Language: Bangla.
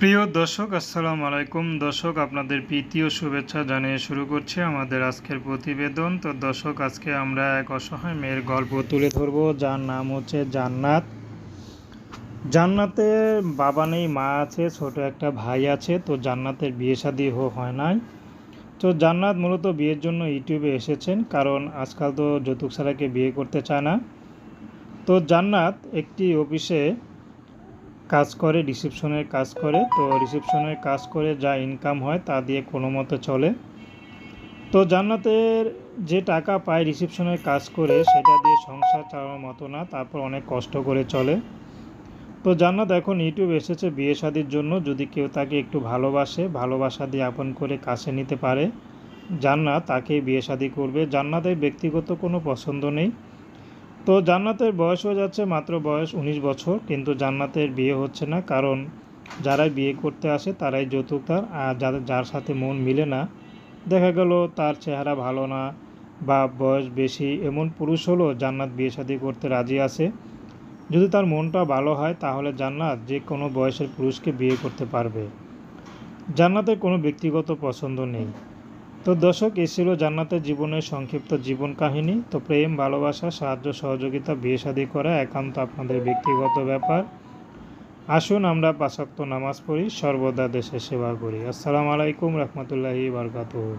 প্রিয় দর্শক, আসসালামু আলাইকুম। দর্শক, আপনাদের প্রীতি ও শুভেচ্ছা জানিয়ে শুরু করছি আমাদের আজকের প্রতিবেদন। তো দর্শক, আজকে আমরা এক অসহায় মেয়ের গল্প তুলে ধরবো। যার নাম হচ্ছে জান্নাত। জান্নাতের বাবা নেই, মা আছে, ছোট একটা ভাই আছে। তো জান্নাতের বিয়ে শাদী হয় নাই। তো জান্নাত মূলত বিয়ের জন্য ইউটিউবে এসেছেন। কারণ আজকাল তো যৌতুক ছাড়াকে বিয়ে করতে চায় না। তো জান্নাত একটি অফিসে কাজ করে রিসেপশনের কাজ করে। তো রিসেপশনের কাজ করে যা ইনকাম হয় তা দিয়ে কোনো মতো চলে। তো জান্নাতের যে টাকা পায় রিসেপশনের কাজ করে, সেটা দিয়ে সংসার চালানোর মতো না, তারপর অনেক কষ্ট করে চলে। তো জান্নাত এখন ইউটিউব এসেছে বিয়ে শাদির জন্য, যদি কেউ তাকে একটু ভালোবাসে, ভালোবাসা দিয়ে আপন করে কাছে নিতে পারে, জান্নাত তাকে বিয়ে শাদি করবে। জান্নাতের ব্যক্তিগত কোনো পছন্দ নেই। তো জান্নাতের বয়স হয়ে যাচ্ছে মাত্র বয়স উনিশ বছর, কিন্তু জান্নাতের বিয়ে হচ্ছে না, কারণ যারাই বিয়ে করতে আসে তারাই যৌতুক তার আর যাদের, যার সাথে মন মিলে না, দেখা গেল তার চেহারা ভালো না, বা বয়স বেশি, এমন পুরুষ হলো জান্নাত বিয়ে শাদি করতে রাজি আছে। যদি তার মনটা ভালো হয়, তাহলে জান্নাত যে কোনো বয়সের পুরুষকে বিয়ে করতে পারবে। জান্নাতের কোনো ব্যক্তিগত পছন্দ নেই। তো দর্শক, এ ছিল জান্নাতের জীবনের সংক্ষিপ্ত জীবন কাহিনী। তো প্রেম, ভালোবাসা, সাহায্য, সহযোগিতা, বিয়ে শাদী করা একান্ত আপনাদের ব্যক্তিগত ব্যাপার। আসুন আমরা পাশাক্ত নামাজ পড়ি, সর্বদা দেশে সেবা করি। আসসালামু আলাইকুম রহমতুল্লাহি বারকাতুহ।